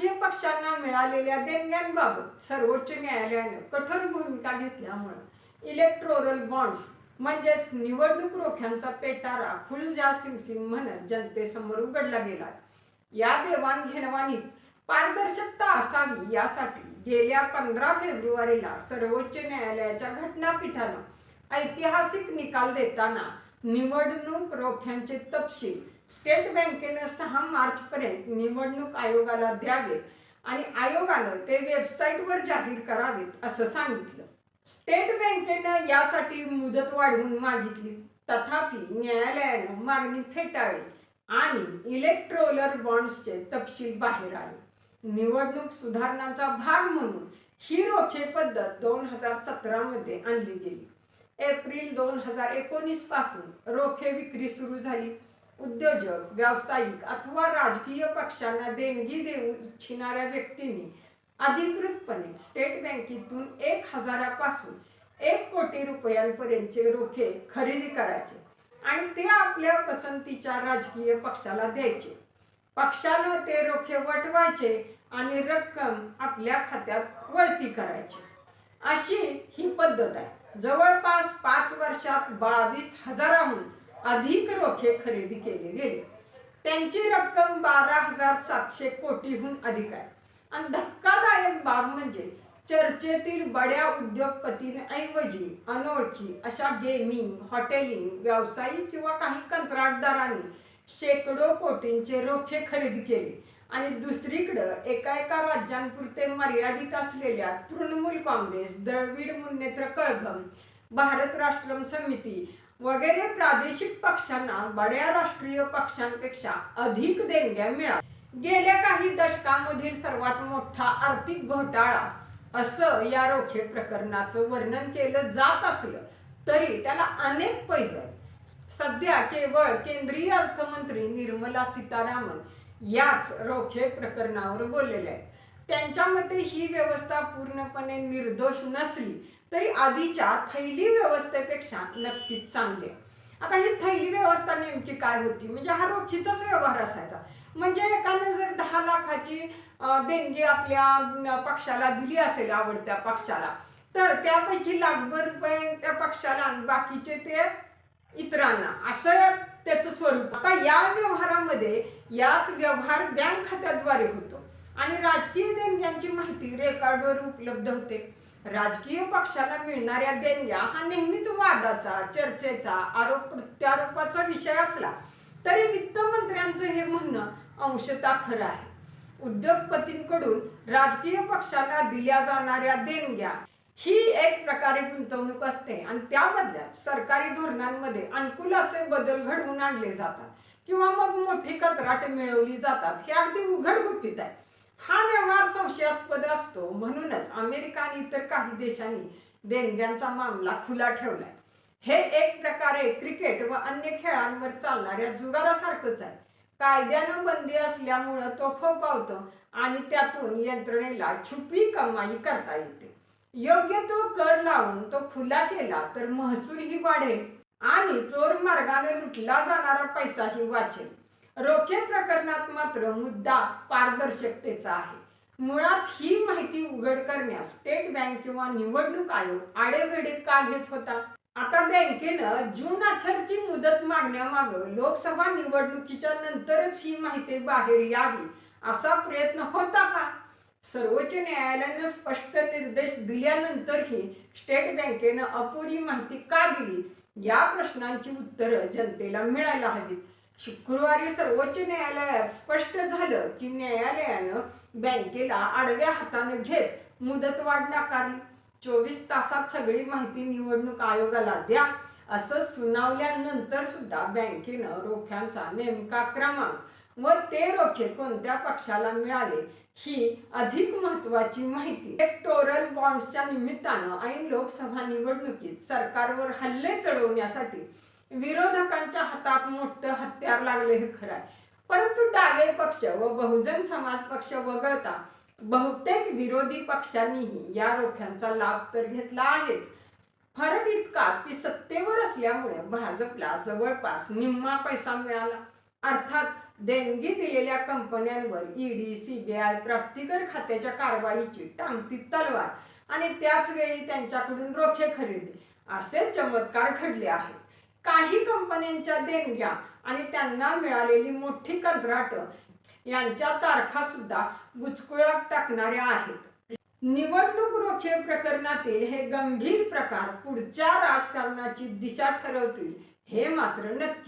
राजकीय पक्षांना मिळालेल्या देणग्यांबाबत सर्वोच्च न्यायालयानं कठोर भूमिका घेतल्यामुळं इलेक्ट्रोरल बॉन्ड्स म्हणजेच निवडणूक रोख्यांचा पेटारा फुलजा सिंग म्हणत जनतेसमोर उघडला गेला. या देवाणघेवाणीत पारदर्शकता असावी यासाठी गेल्या पंधरा फेब्रुवारीला सर्वोच्च न्यायालयाच्या घटनापीठानं ऐतिहासिक निकाल देताना निवडणूक रोख्यांचे तपशील स्टेट बँकेनं सहा मार्चपर्यंत निवडणूक आयोगाला द्यावेत आणि आयोगानं ते वेबसाईटवर जाहीर करावेत असं सांगितलं. स्टेट बँकेनं यासाठी मुदत वाढवून मागितली. तथापि न्यायालयानं मागणी फेटाळली आणि इलेक्ट्रोलर बॉन्ड्सचे तपशील बाहेर आले. निवडणूक सुधारणांचा भाग म्हणून ही रोखे पद्धत दोन हजार सतरा मध्ये आणली गेली. एप्रिल दोन हजार एकोणीसपासून रोखे विक्री सुरू झाली. उद्योजक व्यावसायिक अथवा राजकीय पक्षांना देणगी देऊ इच्छिणाऱ्या व्यक्तींनी अधिकृतपणे स्टेट बँकेतून एक हजारापासून एक कोटी रुपयांपर्यंतचे रोखे खरेदी करायचे आणि ते आपल्या पसंतीच्या राजकीय पक्षाला द्यायचे. पक्षानं ते रोखे वटवायचे आणि रक्कम आपल्या खात्यात वळती करायची. अशी ही पद्धत आहे. जवळपास पाच वर्षात बावीस हजाराहून अधिक रोखे खरेदी केले गेले. त्यांची रक्कम बारा हजार सातशे कोटीहून अधिक आहे. आणि धक्कादायक बाब म्हणजे चर्चेतील बड्या उद्योगपतींऐवजी अनोळखी अशा गेमिंग हॉटेलिंग व्यावसायिक किंवा काही कंत्राटदारांनी शेकडो कोटींचे रोखे खरेदी केले. आणि दुसरीकडं एका एका राज्यांपुरते मर्यादित असलेल्या तृणमूल काँग्रेस द्रविड मुन्नेत्र कळघम भारत राष्ट्रम समिती वगैरे प्रादेशिक पक्षांना बड्या राष्ट्रीय पक्षांपेक्षा अधिक देणग्या मिळाल्या. गेल्या काही दशकामधील सर्वात मोठा आर्थिक घोटाळा असं या रोखे प्रकरणाचं वर्णन केलं जात असलं तरी त्याला अनेक पैलू सध्या केवळ केंद्रीय अर्थमंत्री निर्मला सीतारामन याच रोखे प्रकरणावर बोललेल्या आहेत. त्यांच्या मते ही व्यवस्था पूर्णपणे निर्दोष नसली तरी आधीच्या थैली व्यवस्थेपेक्षा नक्कीच चांगली आहे. आता ही थैली व्यवस्था नेमकी काय होती? म्हणजे हा रोखीचाच व्यवहार असायचा. म्हणजे एकानं जर दहा लाखाची देणगी आपल्या पक्षाला दिली असेल आवडत्या पक्षाला तर त्यापैकी लाखभर रुपये त्या पक्षाला आणि बाकीचे ते इतरांना असं त्याचं स्वरूप. आता या व्यवहारामध्ये यात व्यवहार बँक खात्याद्वारे होतो. आणि राजकीय देणग्यांची माहिती रेकॉर्डवर उपलब्ध होते. राजकीय पक्षाला मिळणाऱ्या देणग्या हा नेहमीच वादाचा चर्चेचा आरोप प्रत्यारोपाचा विषय असला तरी वित्तमंत्र्यांचं हे म्हणणं अंशतः खरं आहे. उद्योगपतींकडून राजकीय पक्षाला दिल्या जाणाऱ्या देणग्या ही एक प्रकारे गुंतवणूक असते आणि त्या बदल्यात सरकारी धोरणांमध्ये अनुकूल असे बदल घडवून आणले जातात किंवा मग मोठी कंत्राट मिळवली जातात हे अगदी उघड गुपित आहे. हा व्यवहार संशयास्पद असतो. म्हणूनच अमेरिका आणि इतर काही देशांनी देणग्यांचा मामला खुला ठेवलाय. हे एक प्रकारे क्रिकेट व अन्य खेळांवर चालणाऱ्या जुगारासारखंच आहे. कायद्यानं बंदी असल्यामुळं तो फोपावतो आणि त्यातून यंत्रणेला छुपी कमाई करता येते. योग्य तो कर लावून तो खुला केला तर महसूलही वाढेल आणि चोर मार्गाने लुटला जाणारा पैसाही वाचेल. रोखे प्रकरणात मात्र मुद्दा पारदर्शकतेचा आहे. मुळात ही माहिती उघड करण्यास स्टेट बँक किंवा निवडणूक आयोग आडेवेडे का घेत होता? आता बँकेनं जून अखेरची मुदत मागण्यामागं लोकसभा निवडणुकीच्या नंतरच ही माहिती बाहेर यावी असा प्रयत्न होता का? सर्वोच्च न्यायालयानं स्पष्ट निर्देश दिल्यानंतरही स्टेट बँकेनं अपुरी माहिती का दिली? या प्रश्नांची उत्तरं जनतेला मिळायला हवीत. शुक्रवारी सर्वोच्च न्यायालयात स्पष्ट झालं की न्यायालयानं बँकेला आडव्या हातानं घेत मुदतवाढ नाकारली. चोवीस तासात सगळी माहिती निवडणूक आयोगाला द्या असं सुनावल्यानंतर सुद्धा बँकेनं रोख्यांचा नेमका क्रमांक व ते रोखे कोणत्या पक्षाला मिळाले ही अधिक महत्वाची माहिती. इलेक्टोरल बॉन्ड्सच्या निमित्तानं ऐन लोकसभा निवडणुकीत सरकारवर हल्ले चढवण्यासाठी विरोधकांच्या हातात मोठं हत्यार लागले हे खरं आहे. परंतु डावे पक्ष व बहुजन समाज पक्ष वगळता बहुतेक विरोधी पक्षांनीही या रोख्यांचा लाभ तर घेतला आहेच. फरक इतकाच की सत्तेवर असल्यामुळे भाजपला जवळपास निम्मा पैसा मिळाला. अर्थात देणगी दिलेल्या कंपन्यांवर ईडी सीबीआय प्राप्तिकर खात्याच्या कारवाईची टांगती तलवार आणि त्याच वेळी त्यांच्याकडून रोखे खरेदी असे चमत्कार घडले आहेत. काही कंपन्यांच्या देणग्या आणि त्यांना मिळालेली मोठी कंत्राट यांच्या तारखा सुद्धा बुचकुळ्यात टाकणाऱ्या आहेत. निवडणूक रोखे प्रकरणातील हे गंभीर प्रकार पुढच्या राजकारणाची दिशा ठरवतील हे मात्र नक्की.